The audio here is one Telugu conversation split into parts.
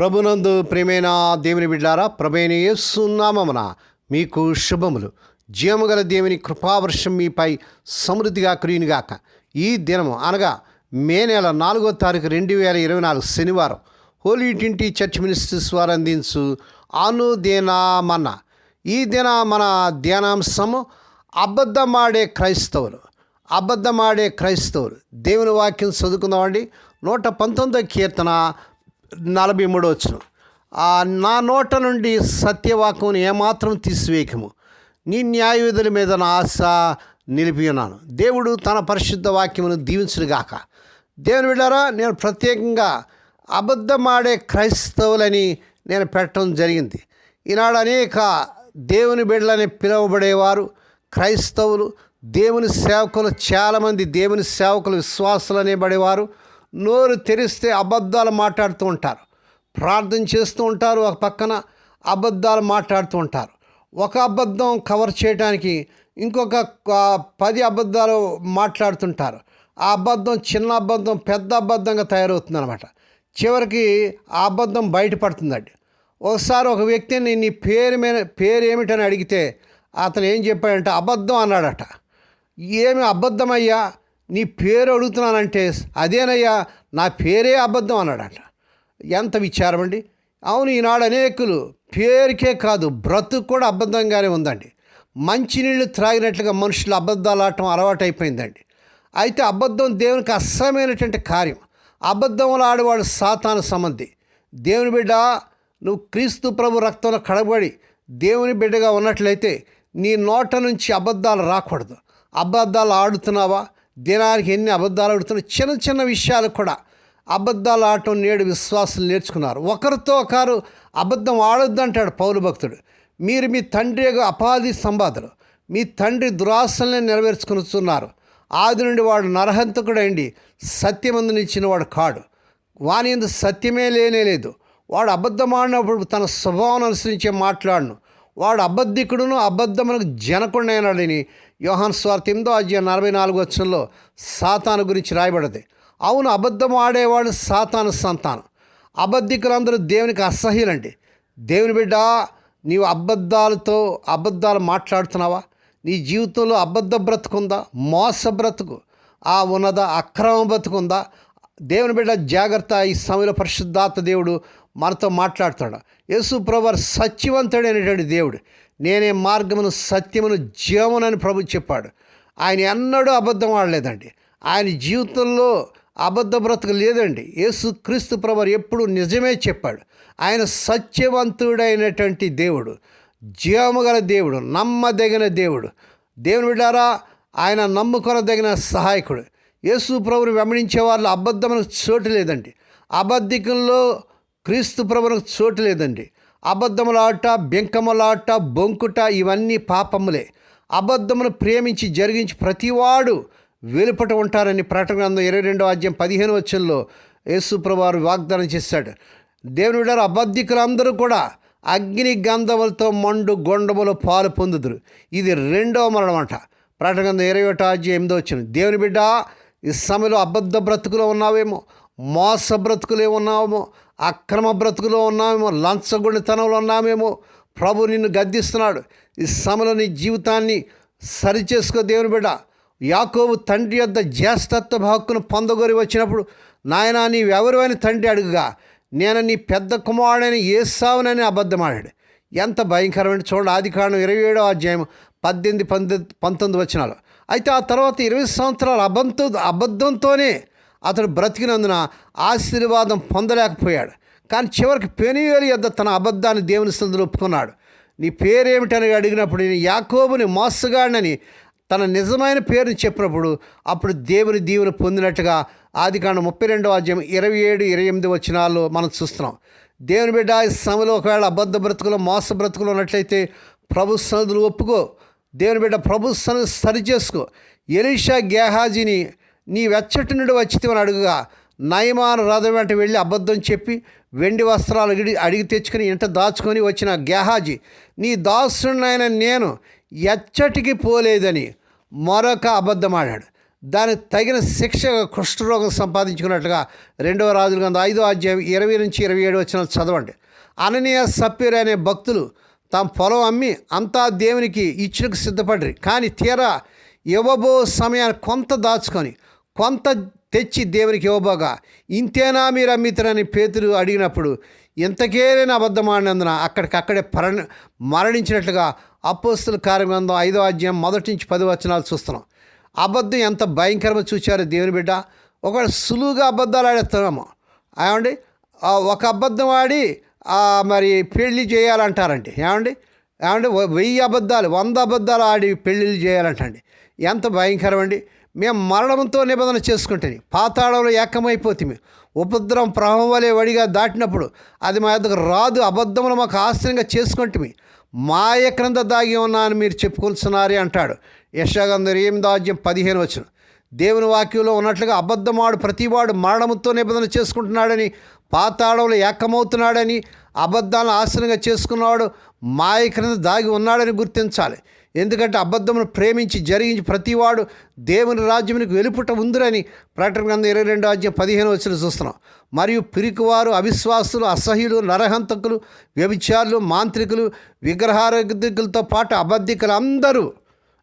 ప్రభునందు ప్రేమైన దేవుని బిడ్డారా ప్రభైన యేసునామమున మీకు శుభములు. జీవముగల దేవుని కృపావర్షం మీపై సమృద్ధిగా కురియునిగాక ఈ దినము అనగా మే నెల నాలుగో తారీఖు రెండు వేల ఇరవై నాలుగు శనివారం హోలీ ట్వంటీ చర్చ్ మినిస్ట్రీస్ వారు అందించు అనుదేనామన్న ఈ దిన మన ధ్యానాంశము అబద్ధమాడే క్రైస్తవులు. అబద్ధమాడే క్రైస్తవులు. దేవుని వాక్యం చదువుకుందామండి. నూట పంతొమ్మిదో కీర్తన నలభై మూడో వచ్చిన నా నోట నుండి సత్యవాక్యం ఏమాత్రం తీసివేయకము. నీ న్యాయవిధుల మీద నా ఆశ నిలిపి ఉన్నాను. దేవుడు తన పరిశుద్ధ వాక్యమును దీవించుగాక దేవుని వెళ్ళారా నేను ప్రత్యేకంగా అబద్ధమాడే క్రైస్తవులని నేను పెట్టడం జరిగింది. ఈనాడు అనేక దేవుని బిడ్డలని పిలువబడేవారు క్రైస్తవులు దేవుని సేవకులు చాలామంది దేవుని సేవకులు విశ్వాసులు అనేబడేవారు నోరు తెరిస్తే అబద్ధాలు మాట్లాడుతూ ఉంటారు. ప్రార్థన చేస్తూ ఉంటారు ఒక పక్కన అబద్ధాలు మాట్లాడుతూ ఉంటారు. ఒక అబద్ధం కవర్ చేయడానికి ఇంకొక పది అబద్ధాలు మాట్లాడుతుంటారు. ఆ అబద్ధం చిన్న అబద్ధం పెద్ద అబద్ధంగా తయారవుతుంది అనమాట చివరికి ఆ అబద్ధం బయటపడుతుందండి. ఒకసారి ఒక వ్యక్తిని నీ పేరు మీద పేరు ఏమిటని అడిగితే అతను ఏం చెప్పాడంటే అబద్ధం అన్నాడట. ఏమి అబద్ధమయ్యా? నీ పేరు అడుగుతున్నానంటే అదేనయ్యా నా పేరే అబద్ధం అన్నాడట. ఎంత విచారం అండి? అవును ఈనాడు అనేకులు పేరుకే కాదు బ్రతుకు కూడా అబద్ధంగానే ఉందండి. మంచినీళ్ళు త్రాగినట్లుగా మనుషులు అబద్ధాలు ఆడటం అయిపోయిందండి అయితే అబద్ధం దేవునికి అస్సమైనటువంటి కార్యం. అబద్ధంలో ఆడేవాడు సాతాను సంబంధి. దేవుని బిడ్డ నువ్వు క్రీస్తు ప్రభు రక్తంలో కడబడి దేవుని బిడ్డగా ఉన్నట్లయితే నీ నోట నుంచి అబద్ధాలు రాకూడదు. అబద్ధాలు ఆడుతున్నావా? దినానికి ఎన్ని అబద్ధాలు ఆడుతున్న చిన్న చిన్న విషయాలు కూడా అబద్ధాలు ఆడటం నేడు విశ్వాసులు నేర్చుకున్నారు. ఒకరితో ఒకరు అబద్ధం ఆడొద్దు అంటాడు పౌరు భక్తుడు. మీరు మీ తండ్రి అపాధి సంపాదలు మీ తండ్రి దురాశల్ని నెరవేర్చుకునిస్తున్నారు ఆది నుండి వాడు నరహంతకుడండి సత్యమందునిచ్చిన వాడు కాడు. వాని ఎందు సత్యమే లేనే లేదు. వాడు అబద్ధం ఆడినప్పుడు తన స్వభావం అనుసరించే మాట్లాడును. వాడు అబద్ధికుడును అబద్ధమునకు జనకుండైనాడని యోహాన్ స్వార్ ఎనిమిదో అధ్యాయం నలభై నాలుగు వచ్చంలో సాతాను గురించి రాయబడది. అవును అబద్ధం ఆడేవాడు సాతాను సంతానం. అబద్ధికులందరూ దేవునికి అసహ్యులండి. దేవుని బిడ్డ నీవు అబద్ధాలతో అబద్ధాలు మాట్లాడుతున్నావా? నీ జీవితంలో అబద్ధ బ్రతుకుందా? మోస బ్రతుకు? ఆ ఉన్నదా అక్రమ బ్రతుకుందా? దేవుని బిడ్డ జాగ్రత్త ఈ సమయంలో పరిశుద్ధాత్మ దేవుడు మనతో మాట్లాడుతాడు. యేసు ప్రభు సత్యవంతుడైనటువంటి దేవుడు. నేనే మార్గమును సత్యమును జీవమునని ప్రభు చెప్పాడు. ఆయన ఎన్నడూ అబద్ధం ఆడలేదండి. ఆయన జీవితంలో అబద్ధ బ్రతుకు లేదండి. యేసు క్రీస్తు ప్రభు ఎప్పుడు నిజమే చెప్పాడు. ఆయన సత్యవంతుడైనటువంటి దేవుడు. జీవముగల దేవుడు నమ్మదగిన దేవుడు. దేవుని బిడ్డారా ఆయన నమ్ముకొనదగిన సహాయకుడు. యేసు ప్రభుని వెంబడించే వాళ్ళు అబద్ధమైన చోటు లేదండి. అబద్ధికంలో క్రీస్తు ప్రభునకు చోటు లేదండి. అబద్ధములాట బెంకములాట బొంకుట ఇవన్నీ పాపములే. అబద్ధమును ప్రేమించి జరిగించి ప్రతివాడు వెలుపట ఉంటారని ప్రకటన గ్రంథం ఇరవై రెండో అధ్యాయం పదిహేను వచ్చంలో యేసుప్రభువారు వాగ్దానం చేశాడు. దేవుని అబద్ధికులందరూ కూడా అగ్ని గంధములతో మండు గొండములో పాలు పొందుదురు. ఇది రెండవ మరణం అంట ప్రకటన గ్రంథం ఇరవై ఒకటో అధ్యాయం ఎనిమిదో వచ్చింది దేవుని బిడ్డ ఈ సమయంలో అబద్ధ బ్రతుకులో ఉన్నావేమో? మోస బ్రతుకులే ఉన్నామేమో అక్రమ బ్రతుకులో ఉన్నామేమో లంచగొండితనంలో ఉన్నామేమో ప్రభు నిన్ను గద్దిస్తున్నాడు. ఈ సమయంలో నీ జీవితాన్ని సరిచేసుకో దేవుని బిడ్డ. యాకోబు తండ్రి యొద్ద జ్యేష్ఠత్వ హక్కును పొందగోరి వచ్చినప్పుడు నాయన నీవెవరు అని తండ్రి అడుగుగా నేను నీ పెద్ద కుమారుడని ఏసావునని అబద్ధమాడాడు. ఎంత భయంకరమైన చూడండి. ఆది కారణం ఇరవై ఏడో అధ్యాయం పద్దెనిమిది పంతొమ్మిది పంతొమ్మిది వచ్చినాలు అయితే ఆ తర్వాత ఇరవై సంవత్సరాలు అబద్ధ అబద్ధంతోనే అతడు బ్రతికినందున ఆశీర్వాదం పొందలేకపోయాడు. కానీ చివరికి పెనుయేలు యొద్ద తన అబద్ధాన్ని దేవుని సందులో ఒప్పుకున్నాడు. నీ పేరేమిటని అడిగినప్పుడు నేను యాకోబుని మోసగాడినని తన నిజమైన పేరుని చెప్పినప్పుడు అప్పుడు దేవుని దీవుని పొందినట్టుగా ఆది కాండ ముప్పై రెండవ అధ్యాయం ఇరవై ఏడు ఇరవై ఎనిమిది వచ్చినాల్లో మనం చూస్తున్నాం. దేవుని బిడ్డ ఈ సమయంలో ఒకవేళ అబద్ధ బ్రతుకులు మోస బ్రతుకులు ఉన్నట్లయితే ప్రభు సన్నిధులు ఒప్పుకో. దేవుని బిడ్డ ప్రభు సన్నిధి సరి చేసుకో ఎలీషా గేహాజీని నీ వెచ్చటి నుండి వచ్చితివని అడుగుగా నయమాన రథం వెంట వెళ్ళి అబద్ధం చెప్పి వెండి వస్త్రాలు అడిగి అడిగి తెచ్చుకుని ఇంట దాచుకొని వచ్చిన గేహాజీ నీ దాసునైన నేను ఎచ్చటికి పోలేదని మరొక అబద్ధమాడాడు దానికి తగిన శిక్ష కుష్ఠరోగం సంపాదించుకున్నట్లుగా రెండవ రాజుల గ్రంథం ఐదో అధ్యాయం ఇరవై నుంచి ఇరవై ఏడు వచ్చిన చదవండి. అననీయ సప్పీర్ అనే భక్తులు తమ పొలం అమ్మి అంతా దేవునికి ఇచ్చుకు సిద్ధపడ్రి కానీ తీరా ఇవ్వబో సమయాన్ని కొంత దాచుకొని కొంత తెచ్చి దేవునికి ఇవ్వబోగా. ఇంతేనా మీరు అమ్మితరని పేతులు అడిగినప్పుడు ఇంతకేనైనా అబద్ధమాడినందున అక్కడికక్కడే పర మరణించినట్లుగా అపోస్తుల కార్యగ్రంథం ఐదో అధ్యాయం మొదటి నుంచి పది వచనాలు చూస్తున్నాం. అబద్ధం ఎంత భయంకరమో చూచారు దేవుని బిడ్డ. ఒకడు సులువుగా అబద్ధాలు ఆడేస్తున్నాము ఏమండి? ఒక అబద్ధం ఆడి మరి పెళ్ళి చేయాలంటారండి. ఏమండి? ఏమండి? వెయ్యి అబద్ధాలు వంద అబద్ధాలు ఆడి పెళ్ళిళ్ళు చేయాలంటండి. ఎంత భయంకరం అండి మేము మరణంతో నిబంధన చేసుకుంటుంది పాతాళంలో ఏకమైపోతుంది ఉపద్రవం ప్రవాహం వలె వడిగా దాటినప్పుడు అది మా యొద్దకు రాదు అబద్ధములు మాకు ఆశ్రయంగా చేసుకుంటుంది మాయ క్రింద దాగి ఉన్నా అని మీరు చెప్పుకుంటున్నారే అంటాడు. యశాగంధర్ ఏం దాజ్యం పదిహేను వచ్చిన దేవుని వాక్యంలో ఉన్నట్లుగా అబద్ధమాడు ప్రతివాడు మరణముతో నిబంధన చేసుకుంటున్నాడని పాతాళంలో ఏకమవుతున్నాడని అబద్ధాలను ఆశ్రయంగా చేసుకున్నవాడు మాయ క్రింద దాగి ఉన్నాడని గుర్తించాలి. ఎందుకంటే అబద్ధమును ప్రేమించి జరిగించి ప్రతివాడు దేవుని రాజ్యమునికి వెలుపుట ఉందిరని ప్రకటన గ్రంథం ఇరవై రెండు రాజ్యం పదిహేను వచ్చిన చూస్తున్నాం. మరియు పిరికివారు అవిశ్వాసులు అసహ్యులు నరహంతకులు వ్యభిచారులు మాంత్రికులు విగ్రహారధికులతో పాటు అబద్ధికులు అందరూ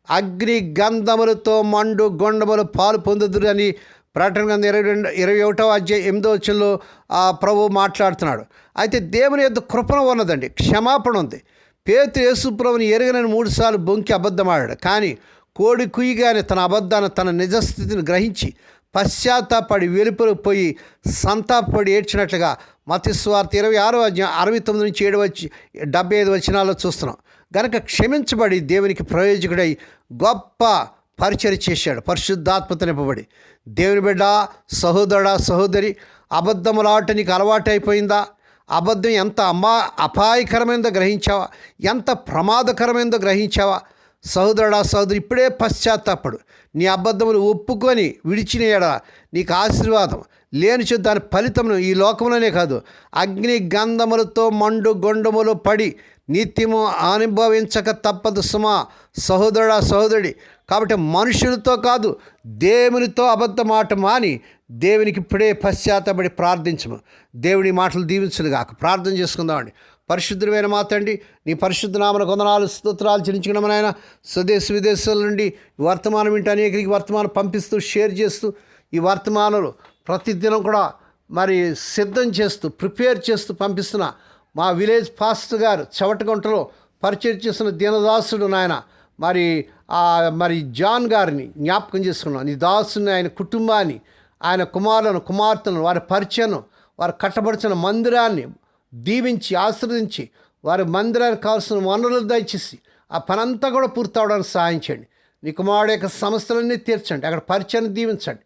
అగ్ని గంధములతో మండు గొండములు పాలు పొందుదురు అని ప్రకటన గ్రంథం ఇరవై రెండు ఇరవై ఒకటో అధ్యాయం ఎనిమిదో వచ్చంలో ఆ ప్రభు మాట్లాడుతున్నాడు. అయితే దేవుని యొక్క కృపణ ఉన్నదండి క్షమాపణ ఉంది. పేతు యేసుప్రభుని ఎరగనని మూడుసార్లు బొంకి అబద్ధమాడాడు. కానీ కోడి కుయ్యగానే తన అబద్ధాన్ని తన నిజస్థితిని గ్రహించి పశ్చాత్తాపడి వెలుపలు పోయి సంతాపడి ఏడ్చినట్లుగా మతిస్వార్థ ఇరవై ఆరో అధ్యాయం అరవై తొమ్మిది నుంచి ఏడు వచ్చి డెబ్బై ఐదు వచనాల్లో చూస్తున్నాం. గనక క్షమించబడి దేవునికి ప్రయోజకుడై గొప్ప పరిచయం చేశాడు. పరిశుద్ధాత్మత నింపబడి. దేవుని బిడ్డ సహోదరుడా సహోదరి అబద్ధములాట నీకు అలవాటైపోయిందా? అబద్ధం ఎంత అమ్మా అపాయకరమైందో గ్రహించావా? ఎంత ప్రమాదకరమైందో గ్రహించావా? సహోదరుడా సహోదరు ఇప్పుడే పశ్చాత్తాపడు. నీ అబద్ధములు ఒప్పుకొని విడిచిన ఎడ నీకు ఆశీర్వాదం. లేని దాని ఫలితమును ఈ లోకంలోనే కాదు. అగ్ని గంధములతో మండు గొండములు పడి నిత్యము అనుభవించక తప్పదు సుమా. సహోదరుడా సహోదరుడి కాబట్టి మనుషులతో కాదు దేవునితో అబద్ధమాట మాని దేవునికి ఇప్పుడే పశ్చాత్తపడి ప్రార్థించము. దేవుని మాటలు దీవించును గాక. ప్రార్థన చేసుకుందామండి. పరిశుద్ధమైన మాతండి నీ పరిశుద్ధ నామన కొందనాలు స్తోత్రాలు చెల్లించుకున్నామని స్వదేశ విదేశాల నుండి వర్తమానం ఇంటి అనేకరికి వర్తమానం పంపిస్తూ షేర్ చేస్తూ ఈ వర్తమానాలు ప్రతిదినం కూడా మరి సిద్ధం చేస్తూ ప్రిపేర్ చేస్తూ పంపిస్తున్న మా విలేజ్ పాస్టర్ గారు చవటగుంటలో పరిచయం చేస్తున్న దీనదాసుడు నాయన మరి ఆ మరి జాన్ గారిని జ్ఞాపకం చేసుకున్నాం. నీ దాసుని ఆయన కుటుంబాన్ని ఆయన కుమారులను కుమార్తెలను వారి పరిచయం వారు కట్టబడిచిన మందిరాన్ని దీవించి ఆశ్రదించి వారి మందిరానికి కావాల్సిన వనరులు దయచేసి ఆ పనంతా కూడా పూర్తవడానికి సహాయం చేయండి. నీ కుమారుడు యొక్క సమస్యలన్నీ తీర్చండి. అక్కడ పరిచయాన్ని దీవించండి.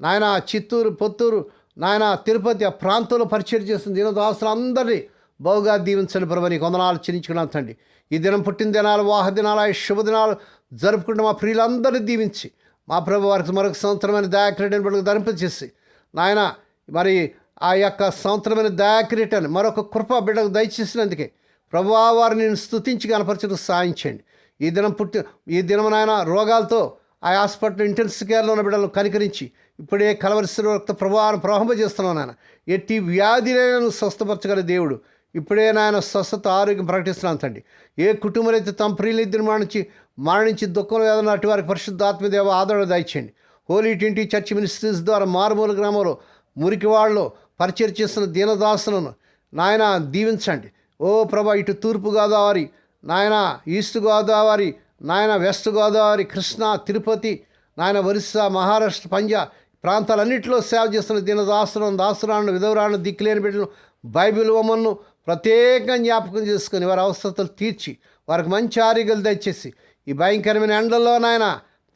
నాయన చిత్తూరు పొత్తూరు నాయన తిరుపతి ఆ ప్రాంతంలో పరిచయం చేసిన దీనదాసులు అందరినీ బహుగా దీవించండి ప్రభుని నీకు వందనాలు చెల్లించుకున్నాను తండ్రి ఈ దినం పుట్టిన దినాలు వాహ దినాలు శుభదినాలు జరుపుకుంటే మా ప్రియులందరినీ దీవించి మా ప్రభు వారికి మరొక సంవత్సరమైన దయాక్రీటని బిడ్డకు ధరింపచేసి నాయన మరి ఆ యొక్క సంవత్సరమైన దయాక్రీటని మరొక కృప బిడ్డకు దయచేసినందుకే ప్రభువా వారిని నేను స్థుతించి కనపరచడం సాధించండి ఈ దినం పుట్టి ఈ దినం నాయన రోగాలతో ఆ హాస్పిటల్ ఇంటెన్సివ్ కేర్లో ఉన్న బిడ్డలను కనికరించి ఇప్పుడే కలవరిసిన రక్త ప్రవాహం ప్రవహింపజేస్తున్నాను నాయన. ఎట్టి వ్యాధిలను స్వస్థపరచగల దేవుడు ఇప్పుడే నాయన స్వస్థత ఆరోగ్యం ప్రకటిస్తున్నాను తండ్రి. ఏ కుటుంబం అయితే తమ ప్రియులిద్దరిని మరణించి మరణించి దుఃఖం వేదన అటు వారికి పరిశుద్ధాత్మదేవ ఆదరణ దయచేయండి హోలీ ట్వంటీ చర్చ్ మినిస్ట్రీస్ ద్వారా మారుమూల గ్రామంలో మురికివాడలో పరిచయం చేస్తున్న దీనదాసులను నాయన దీవించండి. ఓ ప్రభా ఇటు తూర్పు గోదావరి నాయన ఈస్ట్ గోదావరి నాయన వెస్ట్ గోదావరి కృష్ణా తిరుపతి నాయన ఒరిస్సా మహారాష్ట్ర పంజాబ్ ప్రాంతాలన్నింటిలో సేవ చేస్తున్న దీనదాసులను దాసురాలను విధవరాలను దిక్కులేని బిడ్డలు బైబిల్ వమన్ను ప్రత్యేకంగా జ్ఞాపకం చేసుకుని వారి అవసరతలు తీర్చి వారికి మంచి ఆరోగ్యాలు దయచేసి ఈ భయంకరమైన ఎండల్లో నాయన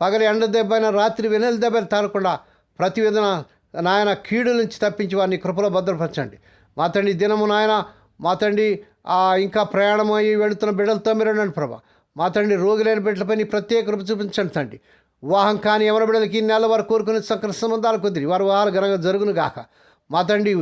పగలి ఎండ దెబ్బైన రాత్రి వెనెల దెబ్బలు తారకుండా ప్రతి విధన నాయన కీడు నుంచి తప్పించి వారిని కృపలో భద్రపరచండి. మా తండ్రి ఈ దినము నాయన మా తండ్రి ఇంకా ప్రయాణం అయ్యి వెళుతున్న బిడ్డలతో మీరు ఉండండి ప్రభా. మా తండ్రి రోగులైన బిడ్డలపై నీ ప్రత్యేక కృప చూపించండి తండ్రి. వివాహం కానీ ఎవరి బిడ్డలకి ఈ నెల వారు కోరుకునే సకల సంబంధాలు కుదిరి. వారు వారు ఘనంగా జరుగును గాక. మా తండ్రి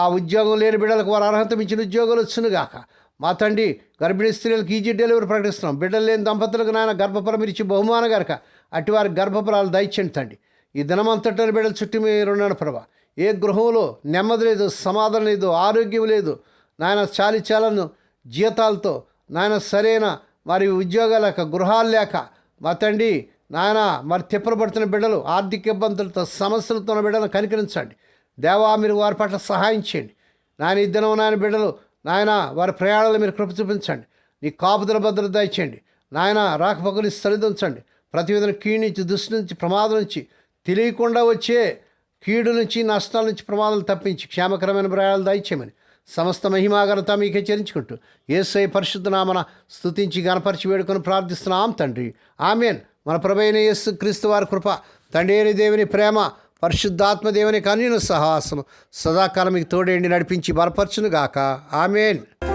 ఆ ఉద్యోగం లేని బిడ్డలకు వారు అర్హత మించిన ఉద్యోగాలు వచ్చునుగాక. మా తండ్రి గర్భిణీ స్త్రీలకు ఈజీ డెలివరీ ప్రకటిస్తున్నాం. బిడ్డలు లేని దంపతులకు నాయన గర్భఫలం ఇచ్చి బహుమాన గరక. అటువారి గర్భఫలాలు దయచండి తండ్రి. ఈ దినమంతటని బిడ్డల చుట్టూ మీరు ఉన్నాడు ప్రభా. ఏ గృహంలో నెమ్మది లేదు సమాధానం లేదు ఆరోగ్యం లేదు నాయన చాలి చాలను జీతాలతో నాయన సరైన మరి ఉద్యోగాలు లేక గృహాలు లేక మా తండ్రి నాయన మరి తిప్పరబడుతున్న బిడ్డలు ఆర్థిక ఇబ్బందులతో సమస్యలతో ఉన్న బిడ్డలను కనికరించండి. దేవా మీరు వారి పట్ల సహాయం చేయండి. నాయన ఈ దినం నాయన బిడ్డలు నాయన వారి ప్రయాణాలు మీరు కృప చూపించండి. నీ కాపుదల భద్రత దయచేయండి. నాయన రాకపోకలు సరిదించండి. ప్రతి విధంగా కీడు నుంచి దృష్టి నుంచి ప్రమాదం నుంచి తెలియకుండా వచ్చే కీడు నుంచి నష్టాల నుంచి ప్రమాదాలు తప్పించి క్షేమకరమైన ప్రయాణాలు దయచేయమని సమస్త మహిమాగరత మీకే చెల్లించుకుంటూ ఏసై పరిశుద్ధ నామన స్తుతించి గణపరిచి వేడుకొని ప్రార్థిస్తున్నాం తండ్రి. ఆమెన్. మన ప్రభైన యేసు క్రీస్తు వారి కృప తండ్రి దేవుని ప్రేమ పరిశుద్ధాత్మదేవుని కన్యను సహాసము సదాకాలం మీకు తోడేండి నడిపించి బలపరచునుగాక. ఆమెన్.